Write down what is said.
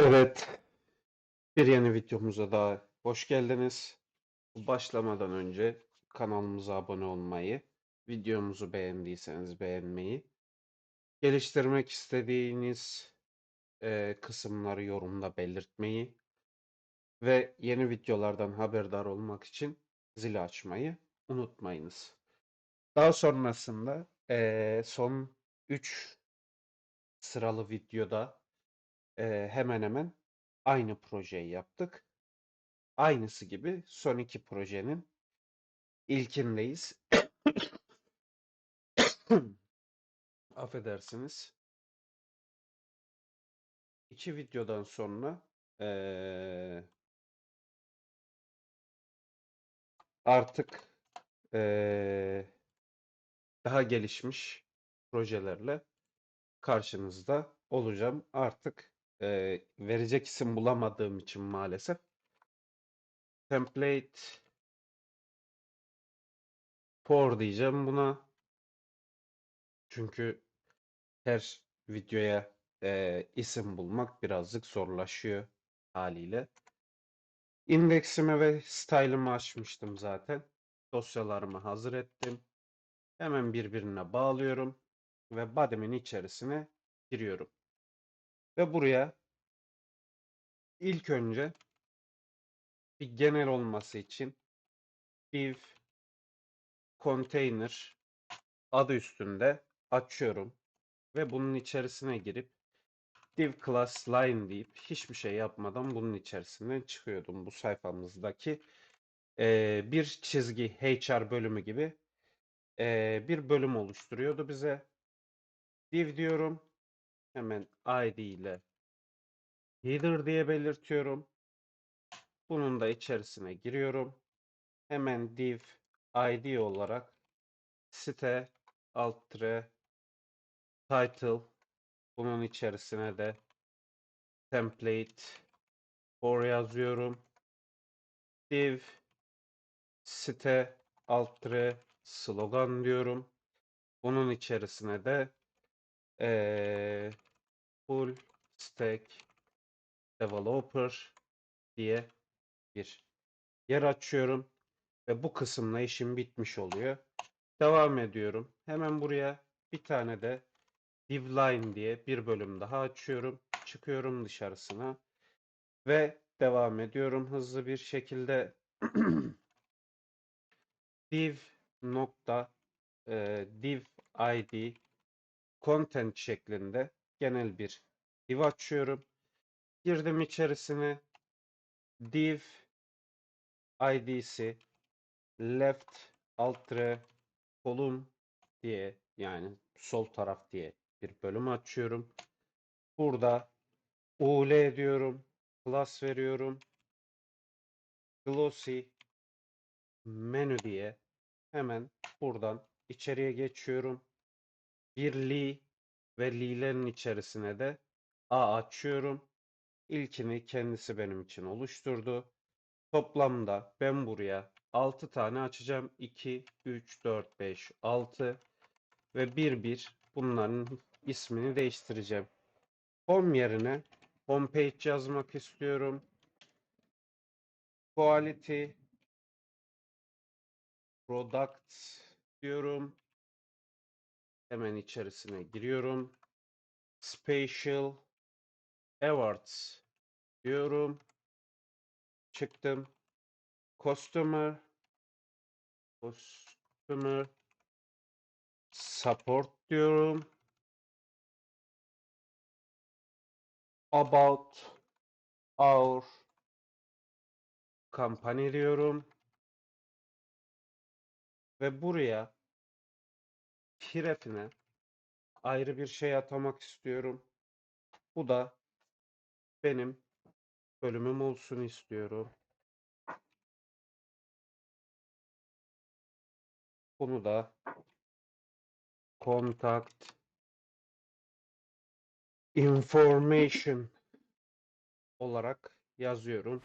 Evet, bir yeni videomuza daha hoş geldiniz. Başlamadan önce kanalımıza abone olmayı, videomuzu beğendiyseniz beğenmeyi, geliştirmek istediğiniz e, kısımları yorumda belirtmeyi ve yeni videolardan haberdar olmak için zili açmayı unutmayınız. Daha sonrasında e, son 3 sıralı videoda hemen hemen aynı projeyi yaptık. Aynısı gibi son iki projenin ilkindeyiz. Affedersiniz. İki videodan sonra eee, artık eee, daha gelişmiş projelerle karşınızda olacağım. Artık eee, verecek isim bulamadığım için maalesef template for diyeceğim buna. Çünkü her videoya eee, isim bulmak birazcık zorlaşıyor haliyle. İndeksimi ve style'ımı açmıştım zaten. Dosyalarımı hazır ettim. Hemen birbirine bağlıyorum ve body'min içerisine giriyorum. Ve buraya ilk önce bir genel olması için div container adı üstünde açıyorum ve bunun içerisine girip div class line deyip hiçbir şey yapmadan bunun içerisinden çıkıyordum bu sayfamızdaki eee, bir çizgi HR bölümü gibi eee, bir bölüm oluşturuyordu bize. Div diyorum. Hemen ID ile header diye belirtiyorum. Bunun da içerisine giriyorum. Hemen div ID olarak site alt title bunun içerisine de template for yazıyorum. Div site alt slogan diyorum. Bunun içerisine de eee, full stack developer diye bir yer açıyorum ve bu kısımla işim bitmiş oluyor. Devam ediyorum. Hemen buraya bir tane de divline diye bir bölüm daha açıyorum. Çıkıyorum dışarısına ve devam ediyorum hızlı bir şekilde. div nokta e, div id content şeklinde genel bir div açıyorum. Girdim içerisine div id'si left alt tire column diye yani sol taraf diye bir bölüm açıyorum. Burada ul diyorum. Class veriyorum. Glossy menü diye hemen buradan içeriye geçiyorum. Bir li ve li'lerin içerisine de a açıyorum. İlkini kendisi benim için oluşturdu. Toplamda ben buraya 6 tane açacağım. 2, 3, 4, 5, 6 ve 1, 1 bunların ismini değiştireceğim. Home yerine homepage yazmak istiyorum. Quality Product diyorum. Hemen içerisine giriyorum. Special Awards diyorum. Çıktım. Customer Customer Support diyorum. About Our Company diyorum. Ve buraya Pirefine ayrı bir şey atamak istiyorum. Bu da benim bölümüm olsun istiyorum. Bunu da contact information olarak yazıyorum.